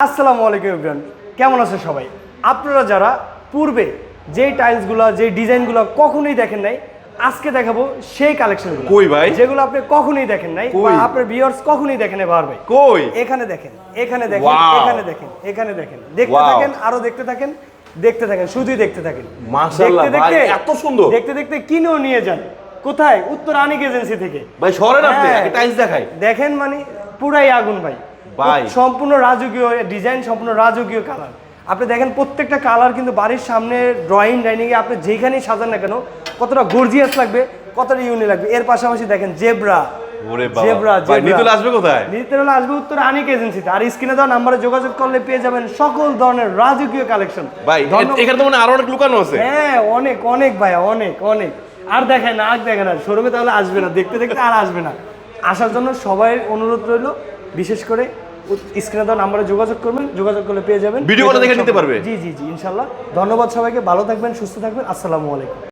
আসসালামু আলাইকুম ইব্রান কেমন আছেন সবাই? আপনারা যারা পূর্বে যেই টাইলসগুলো যে ডিজাইনগুলো কখনোই দেখেন নাই আজকে দেখাবো সেই কালেকশনগুলো কই ভাই? যেগুলো আপনি কখনোই দেখেন নাই বা আপনার ভিউয়ার্স কখনোই দেখেন নাই ভাই। কই? এখানে দেখেন এখানে দেখেন এখানে দেখেন এখানে দেখেন। দেখতে থাকেন আরও দেখতে থাকেন দেখতে থাকেন শুধুই দেখতে থাকেন। মাশাআল্লাহ দেখতে ভাই, এত সুন্দর। দেখতে দেখতে কিনেও নিয়ে যান। কোথায়? উত্তর আনিক এজেন্সি থেকে। ভাই সরেন আপনি হ্যাঁ। টাইলস দেখাই। দেখেন মানে পুরাই আগুন ভাই। ভাই। সম্পূর্ণ রাজকীয় ডিজাইন সম্পূর্ণ রাজকীয় কালার আপনি দেখেন প্রত্যেকটা কালার কিন্তু বাড়ির সামনে ড্রয়িং ডাইনিং এ আপনি যেখানেই সাজান না কেন কতটা গর্জিয়াস লাগবে কতটা ইউনি লাগবে। এর পাশাপাশি দেখেন জেব্রা ওরে বাবা। জেব্রা ভাই নিতুল আসবে কোথায়? নিতে আসবে উত্তর আনিক এজেন্সিতে আর স্ক্রিনে দেওয়া নাম্বারে যোগাযোগ করলে পেয়ে যাবেন সকল ধরনের রাজকীয় কালেকশন ভাই এ- এখানে তো মানে আরও অনেক লুকানো আছে। হ্যাঁ অনেক অনেক ভাইয়া অনেক অনেক। আর দেখেন না আর দেখেন শোরুমে তাহলে আসবে না দেখতে দেখতে আর আসবে না। আসার জন্য সবাই অনুরোধ রইল বিশেষ করে স্ক্রিনে দেওয়া নাম্বারে যোগাযোগ করবেন যোগাযোগ করলে পেয়ে যাবেন। ভিডিও দেখে নিতে পারবে। জি জি জি ইনশাল্লাহ। ধন্যবাদ সবাইকে ভালো থাকবেন সুস্থ থাকবেন। আসসালামু আলাইকুম।